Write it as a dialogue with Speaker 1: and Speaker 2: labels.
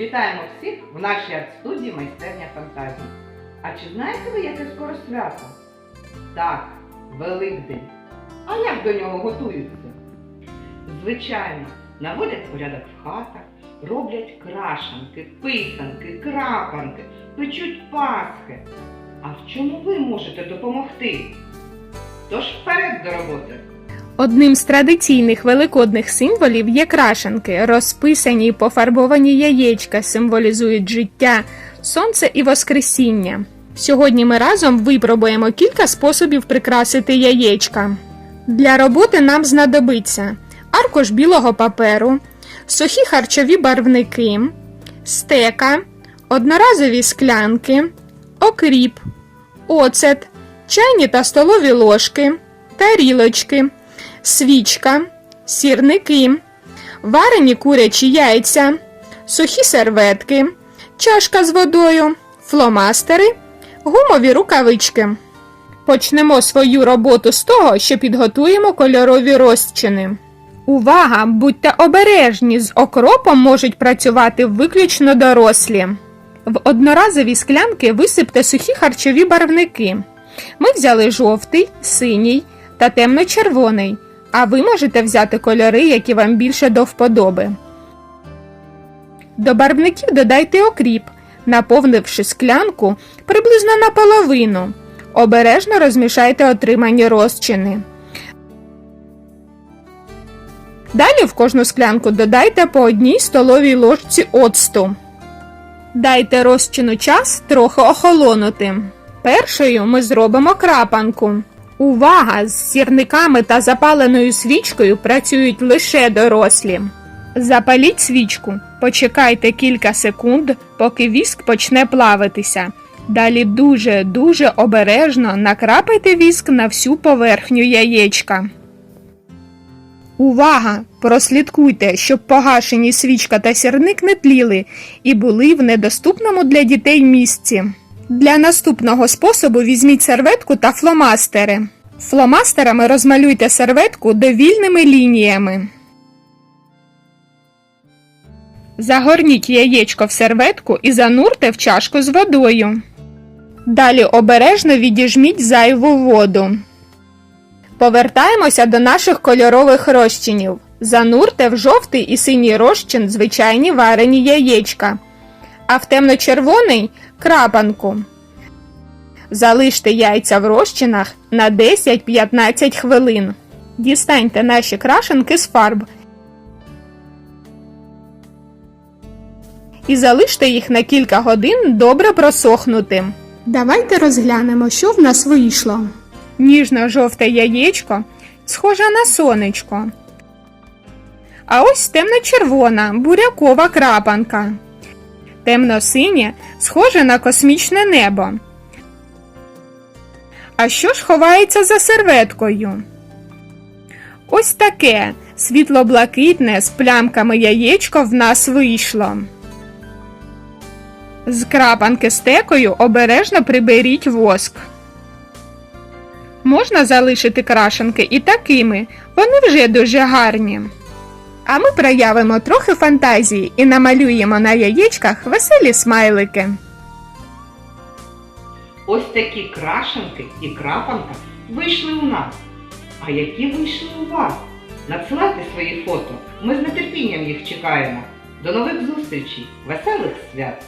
Speaker 1: Вітаємо всіх в нашій арт-студії майстерня фантазії. А чи знаєте ви, яке скоро свято? Так, Великдень. А як до нього готуються? Звичайно, наводять порядок в хатах, роблять крашанки, писанки, крапанки, печуть пасхи. А в чому ви можете допомогти? Тож вперед до роботи!
Speaker 2: Одним з традиційних великодних символів є крашенки, розписані й пофарбовані яєчка символізують життя, сонце і воскресіння. Сьогодні ми разом випробуємо кілька способів прикрасити яєчка. Для роботи нам знадобиться аркуш білого паперу, сухі харчові барвники, стека, одноразові склянки, окріп, оцет, чайні та столові ложки, тарілочки свічка, сірники, варені курячі яйця, сухі серветки, чашка з водою, фломастери, гумові рукавички. Почнемо свою роботу з того, що підготуємо кольорові розчини. Увага! Будьте обережні, з окропом можуть працювати виключно дорослі. В одноразові склянки висипте сухі харчові барвники. Ми взяли жовтий, синій та темно-червоний, а ви можете взяти кольори, які вам більше до вподоби. До барвників додайте окріп, наповнивши склянку приблизно наполовину. Обережно розмішайте отримані розчини. Далі в кожну склянку додайте по одній столовій ложці оцту. Дайте розчину час трохи охолонути. Першою ми зробимо крапанку. Увага! З сірниками та запаленою свічкою працюють лише дорослі. Запаліть свічку, почекайте кілька секунд, поки віск почне плавитися. Далі дуже-дуже обережно накрапайте віск на всю поверхню яєчка. Увага! Прослідкуйте, щоб погашені свічка та сірник не тліли і були в недоступному для дітей місці. Для наступного способу візьміть серветку та фломастери. Фломастерами розмалюйте серветку довільними лініями. Загорніть яєчко в серветку і занурте в чашку з водою. Далі обережно відіжміть зайву воду. Повертаємося до наших кольорових розчинів. Занурте в жовтий і синій розчин звичайні варені яєчка, а в темно-червоний крапанку. Залиште яйця в розчинах на 10-15 хвилин. Дістаньте наші крашенки з фарб і залиште їх на кілька годин добре просохнути. Давайте розглянемо, що в нас вийшло. Ніжно-жовте яєчко схоже на сонечко. А ось темно-червона бурякова крапанка. Темно-синє схоже на космічне небо. А що ж ховається за серветкою? Ось таке світло-блакитне з плямками яєчко в нас вийшло. З крапанки стекою обережно приберіть воск. Можна залишити крашенки і такими, вони вже дуже гарні. А ми проявимо трохи фантазії і намалюємо на яєчках веселі смайлики.
Speaker 1: Ось такі крашенки і крапанка вийшли у нас. А які вийшли у вас? Надсилайте свої фото. Ми з нетерпінням їх чекаємо. До нових зустрічей! Веселих свят!